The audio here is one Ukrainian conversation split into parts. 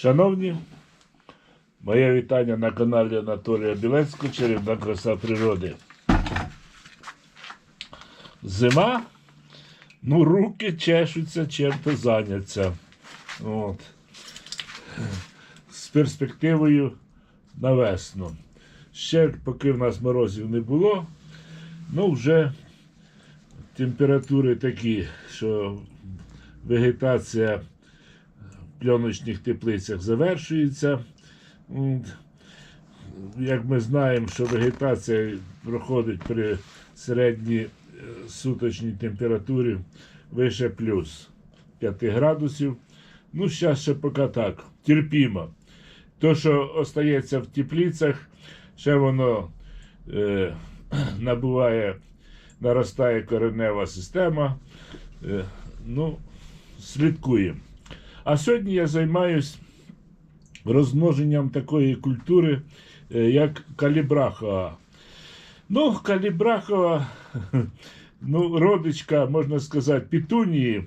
Шановні, моє вітання на каналі Анатолія Білецького Чарівна краса природи. Зима, ну, руки чешуться чим-то зайняться. От. З перспективою на весну. Ще поки в нас морозів не було, ну вже температури такі, що вегетація пленочних теплицях завершується. Як ми знаємо, що вегетація проходить при середній е, суточній температурі вище плюс 5 градусів. Ну, зараз ще поки так, терпімо. То, що остається в теплицях, ще воно е, набуває, наростає коренева система. Е, ну, слідкуємо. А сьогодні я займаюсь розмноженням такої культури, е, як калібрахова. Ну, калібрахова, ну, родичка, можна сказати, пітунії.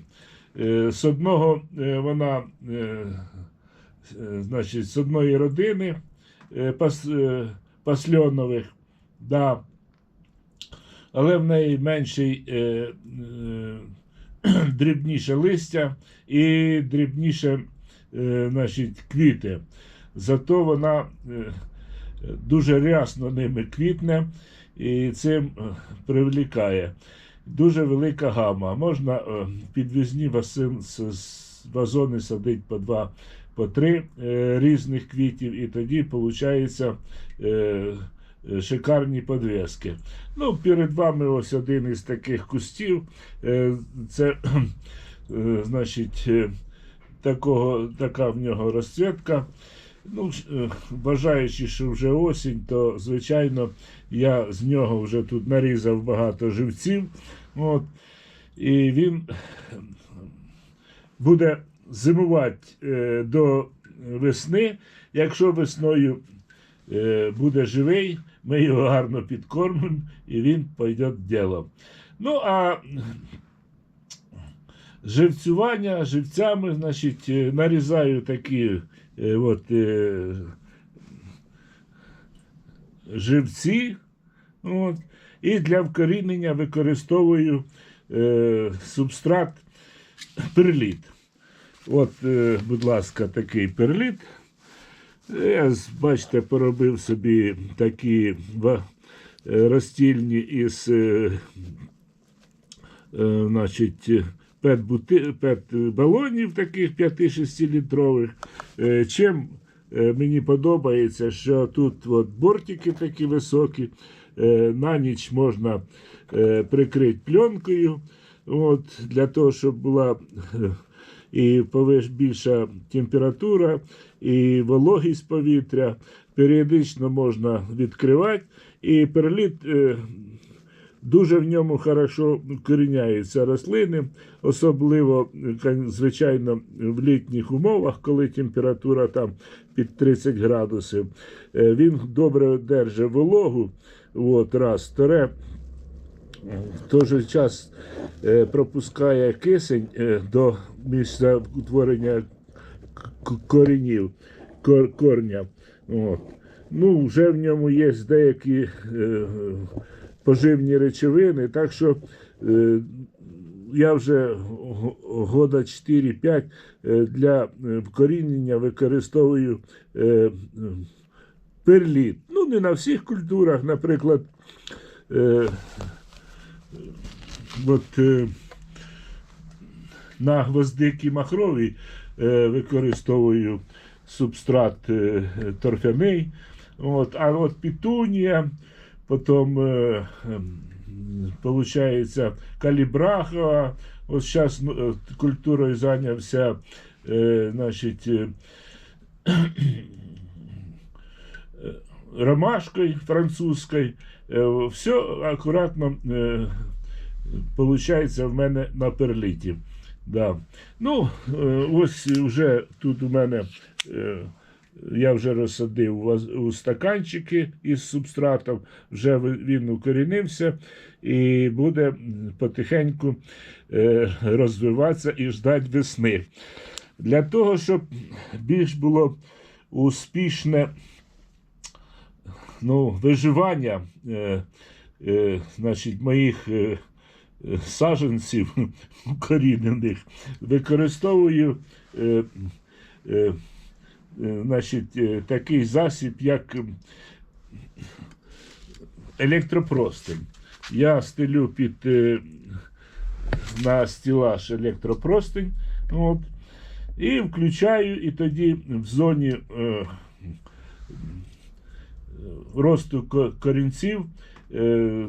Е, З одного е, вона, значить, з одної родини пас, пасльонових, да. але в неї менший дрібніше листя і дрібніше е, значить, квіти. Зато вона е, дуже рясно ними квітне і цим е, привлікає. Дуже велика гама. Можна е, підвізні вазони садити по два, по три е, різних квітів, і тоді виходить е, е, шикарні подвески. Ну, перед вами ось один із таких кустів. Е, Це, е, значить, е, такого, така в нього розцвітка. Ну, е, бажаючи, що вже осінь, то звичайно я з нього вже тут нарізав багато живців. От, і він буде зимувати е, до весни. Якщо весною е, буде живий, ми його гарно підкормимо і він пойде ділом. Ну, а живцювання живцями, значить, е, нарізаю такі е, от, е, живці. От, і для вкорінення використовую е, субстрат перліт. От, е, будь ласка, такий перліт. Я, бачите, поробив собі такі е, розстільні із е, е, значить, пет-балонів таких 5-6 літрових. Е, чим е, мені подобається, що тут от бортики такі високі, е, на ніч можна е, прикрити пленкою, от, для того, щоб була е, і більша температура, і вологість повітря. Періодично можна відкривати. І перліт е, дуже в ньому хорошо коріняються рослини, особливо, е, звичайно, в літніх умовах, коли температура там під 30 градусів. Е, Він добре держить вологу. От, раз, вторе, в той же час е, пропускає кисень е, до місця утворення к- коренів, кор, корня. От. Ну, вже в ньому є деякі е, поживні речовини, так що я вже года 4-5 е, для вкорінення використовую перліт. Ну, не на всіх культурах, наприклад. От, е, на гвоздики махрові е, використовую субстрат е, торфяний. От, а от пітунія, потім ем, получається калібрахова. От зараз культурою зайнявся значить, ромашкою французькою. Е, Все акуратно е, получається в мене на перліті. Да. Ну, е, ось вже тут у мене я вже розсадив у стаканчики із субстратом, вже він укорінився і буде потихеньку розвиватися і ждати весни. Для того, щоб більш було успішне ну, виживання е, е, значить, моїх е, е, саджанців укорінених, використовую е, е, е, значить, е, такий засіб, як електропростень. Я стелю під е, на стілаж електропростень. От, і включаю, і тоді в зоні росту корінців е,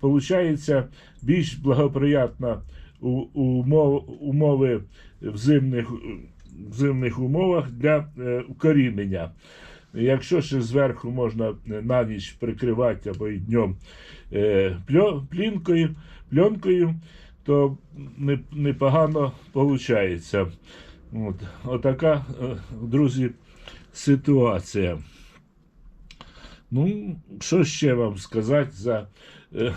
получається більш благоприятна умови в зимних, в зимних умовах для е, укорінення. Якщо ще зверху можна на ніч прикривати або й днем е, плінкою, пленкою, то непогано виходить. От, отака, е, друзі, ситуація. Ну, що ще вам сказати за е,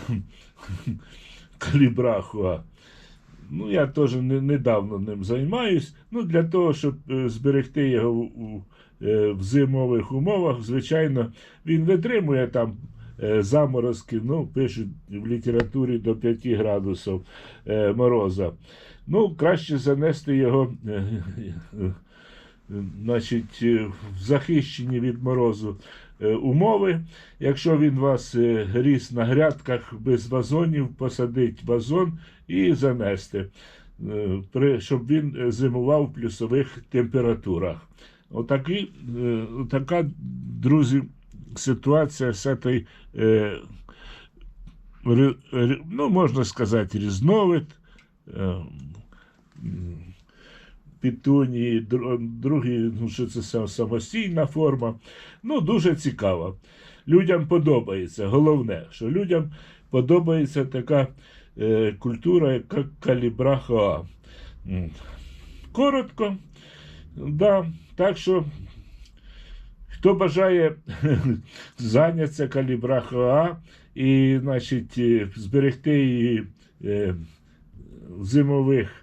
калібрахуа? Ну, я теж не, недавно ним займаюсь. Ну, для того, щоб е, зберегти його у, у, е, в зимових умовах, звичайно, він витримує там е, заморозки, ну, пишуть в літературі до 5 градусів е, мороза. Ну, краще занести його. е, е, Значить, в захищені від морозу умови. Якщо він вас е, ріс на грядках без вазонів, посадить вазон і занести, е, щоб він е, зимував в плюсових температурах. Отакий, е, така, друзі, ситуація з цією, е, ну, можна сказати, різновид. Пітунії, дру- ну, що це самостійна форма. Ну, дуже цікаво. Людям подобається. Головне, що людям подобається така е, культура, як калібрахоа. Коротко. Да, так що, хто бажає зайнятися калібрахоа і, значить, е, зберегти її е, в зимових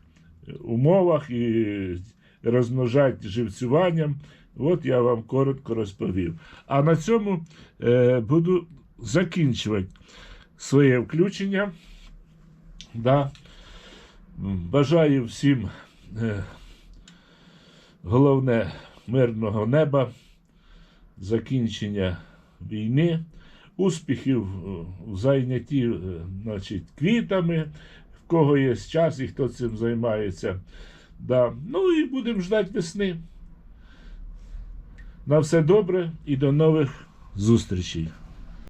умовах і розмножати живцюванням. От я вам коротко розповів. А на цьому е, буду закінчувати своє включення. Да. Бажаю всім е, головне мирного неба, закінчення війни, успіхів в зайнятті е, значить, квітами, кого є час і хто цим займається. Да. Ну і будемо ждати весни. На все добре і до нових зустрічей.